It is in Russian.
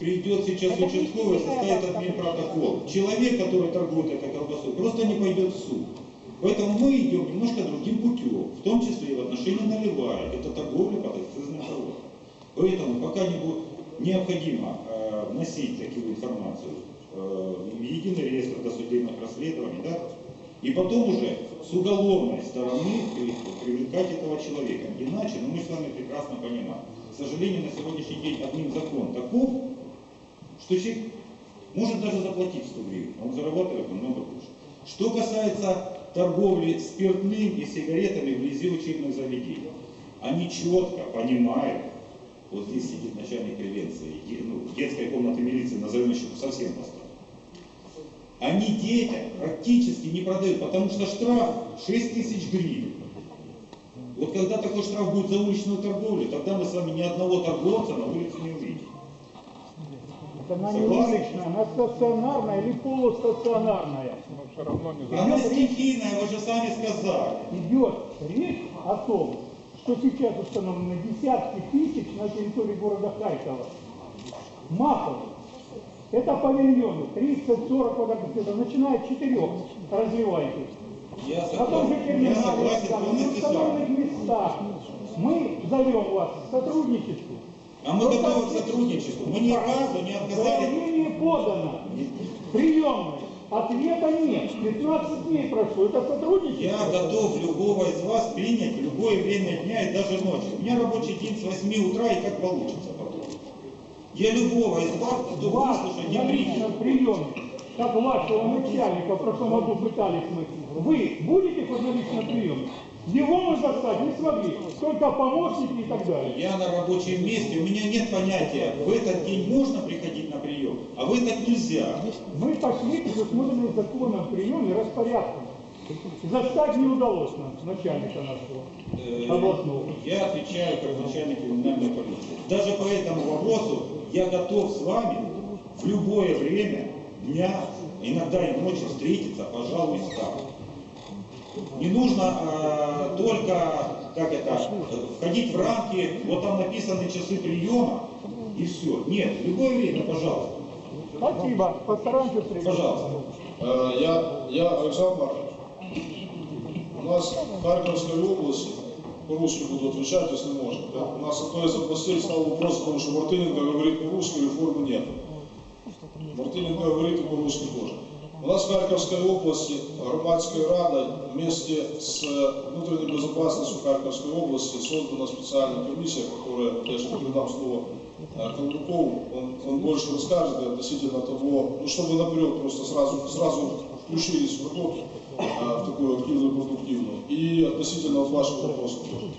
придет сейчас Это участковый, составит админпротокол. Человек, который торгует этой колбасой, просто не пойдет в суд. Поэтому мы идем немножко другим путем, в том числе и в отношении наливая. Это торговля под акцизным товаром. Поэтому пока не будет необходимо э, вносить такую информацию э, в единый реестр досудебных расследований, да, и потом уже с уголовной стороны при- привлекать этого человека. Иначе, ну мы с вами прекрасно понимаем, к сожалению, на сегодняшний день одним закон таков, человек может даже заплатить 100 гривен, а он зарабатывает намного больше. Что касается торговли спиртным и сигаретами вблизи учебных заведений, они четко понимают, вот здесь сидит начальник превенции, ну, детской комнаты милиции, назовем еще совсем просто. Они детям практически не продают, потому что штраф 6 тысяч гривен. Вот когда такой штраф будет за уличную торговлю, тогда мы с вами ни одного торговца на улице не увидим. Она не уличная, она стационарная или полустационарная. все равно не Она стихийная, вы же сами сказали. Идет речь о том, что сейчас установлены десятки тысяч на территории города Харькова. Массово. Это павильоны, 30-40 квадратных метров, начиная от 4 развивайте. Я Потом же терминалы, вами. установленных местах. Мы зовем вас к сотрудничеству. А мы готовы к сотрудничеству. Мы ни разу не отказались. Заявление подано. Приемной. Ответа нет. 15 дней прошло. Это сотрудничество? Я готов любого из вас принять в любое время дня и даже ночью. У меня рабочий день с 8 утра и как получится потом. Я любого из вас готов выслушать на принять. приеме, как вашего начальника в прошлом году пытались мы, вы будете хоть на личном приеме? Его мы застать не смогли, только помощники и так далее. Я на рабочем месте, у меня нет понятия, в этот день можно приходить на прием, а в этот нельзя. Мы пошли к предусмотренным законом приеме распорядком. Застать не удалось нам, начальника нашего Э, областного. Я отвечаю как начальник криминальной полиции. Даже по этому вопросу я готов с вами в любое время дня, иногда и ночи встретиться, пожалуйста. Не нужно э, только, как это, входить в рамки, вот там написаны часы приема, и все. Нет, в любое время, пожалуйста. Спасибо, постараемся встретиться. Пожалуйста. Э, Я, я Александр. У нас в Харьковской области, по-русски буду отвечать, если можно. да, У нас одной из областей стал вопрос о том, что Мартыненко говорит по-русски, реформы нет. Мартыненко говорит и по-русски тоже. У нас в Харьковской области громадской радой вместе с внутренней безопасностью Харьковской области создана специальная комиссия, которая, я сейчас передам слово э, Колдукову, он, он больше расскажет относительно того, ну чтобы наперед просто сразу, сразу включились в работу, э, в такую активную, продуктивную, и относительно вашего вопроса.